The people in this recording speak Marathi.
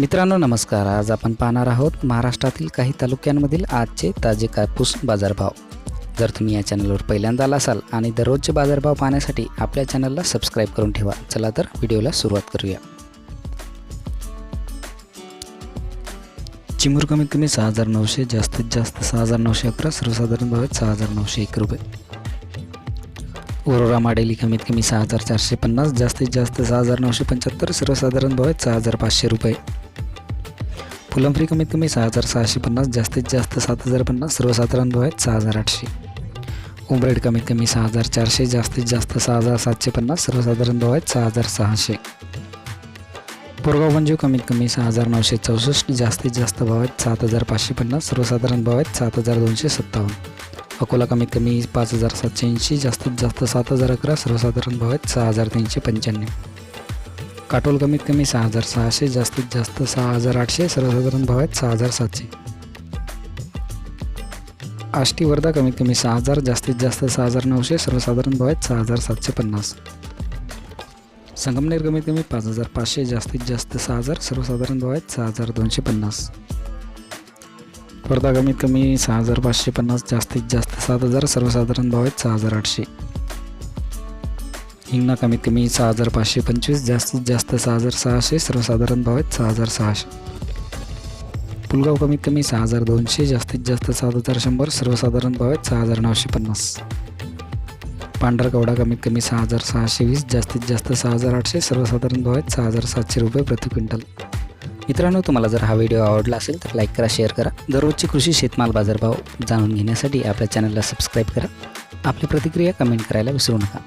मित्रांनो नमस्कार. आज आपण पाहणार आहोत महाराष्ट्रातील काही तालुक्यांमधील आजचे ताजे कापूस बाजारभाव. जर तुम्ही या चॅनलवर पहिल्यांदा आला असाल आणि दररोजचे बाजारभाव पाहण्यासाठी आपल्या चॅनलला सबस्क्राईब करून ठेवा. चला तर व्हिडिओला सुरुवात करूया. चिमूर कमीत कमी सहा हजार नऊशे जास्तीत जास्त सहा हजार नऊशे अकरा सर्वसाधारण भाव सहा हजार नऊशे एक रुपये. ओरोरा माडेली कमीत कमी सहा हजार चारशे पन्नास जास्तीत जास्त सहा हजार नऊशे पंच्याहत्तर सर्वसाधारण भाव आहेत सहा हजार पाचशे रुपये. फुलंफ्री कमीत कमी सहा हजार सहाशे पन्नास जास्तीत जास्त सात हजार पन्नास सर्वसाधारण भाव आहेत सहा हजार आठशे. उमरेड कमीत कमी सहा हजार चारशे जास्तीत जास्त सहा हजार सातशे पन्नास सर्वसाधारण भाव आहेत सहा हजार सहाशे. पोरगाव मंजू कमीत कमी सहा हजार नऊशे चौसष्ट जास्तीत जास्त भाव आहेत सात हजार पाचशे पन्नास सर्वसाधारण भाव आहेत सात हजार दोनशे सत्तावन्न. अकोला कमीत कमी पाच हजार सातशे ऐंशी जास्तीत जास्त सात हजार अकरा सर्वसाधारण भाव आहेत सहा हजार तीनशे पंच्याण्णव. काटोल कमीत कमी सहा हजार सहाशे जास्तीत जास्त सहा हजार आठशे सर्वसाधारण भाव आहेत सहा हजार सातशे. आष्टी वर्धा कमीत कमी सहा हजार जास्तीत जास्त सहा हजार नऊशे सर्वसाधारण भाव आहेत सहा हजार सातशे पन्नास. संगमनेर कमीत कमी पाच हजार पाचशे जास्तीत जास्त सहा हजार सर्वसाधारण भाव आहेत सहा हजार दोनशे पन्नास. वर्धा कमीत कमी सहा हजार पाचशे पन्नास जास्तीत जास्त सात हजार सर्वसाधारण भाव आहेत सहा हजार आठशे. हिंगणा कमीत कमी सहा हजार पाचशे पंचवीस जास्तीत जास्त सहा हजार सहाशे सर्वसाधारण भाव आहेत सहा हजार सहाशे. पुलगाव कमीत कमी सहा हजार दोनशे जास्तीत जास्त सात हजार शंभर सर्वसाधारण भाव आहेत सहा हजार नऊशे पन्नास. पांढरकवडा कमीत कमी सहा हजार सहाशे वीस जास्तीत जास्त सहा हजार आठशे सर्वसाधारण भाव आहेत सहा हजार सातशे रुपये प्रति क्विंटल. मित्रांनो तुम्हाला जर हा व्हिडिओ आवडला असेल तर लाईक करा शेअर करा. दररोजचे कृषी शेतमाल बाजारभाव जाणून घेण्यासाठी आपल्या चॅनलला सबस्क्राईब करा. आपली प्रतिक्रिया कमेंट करायला विसरू नका.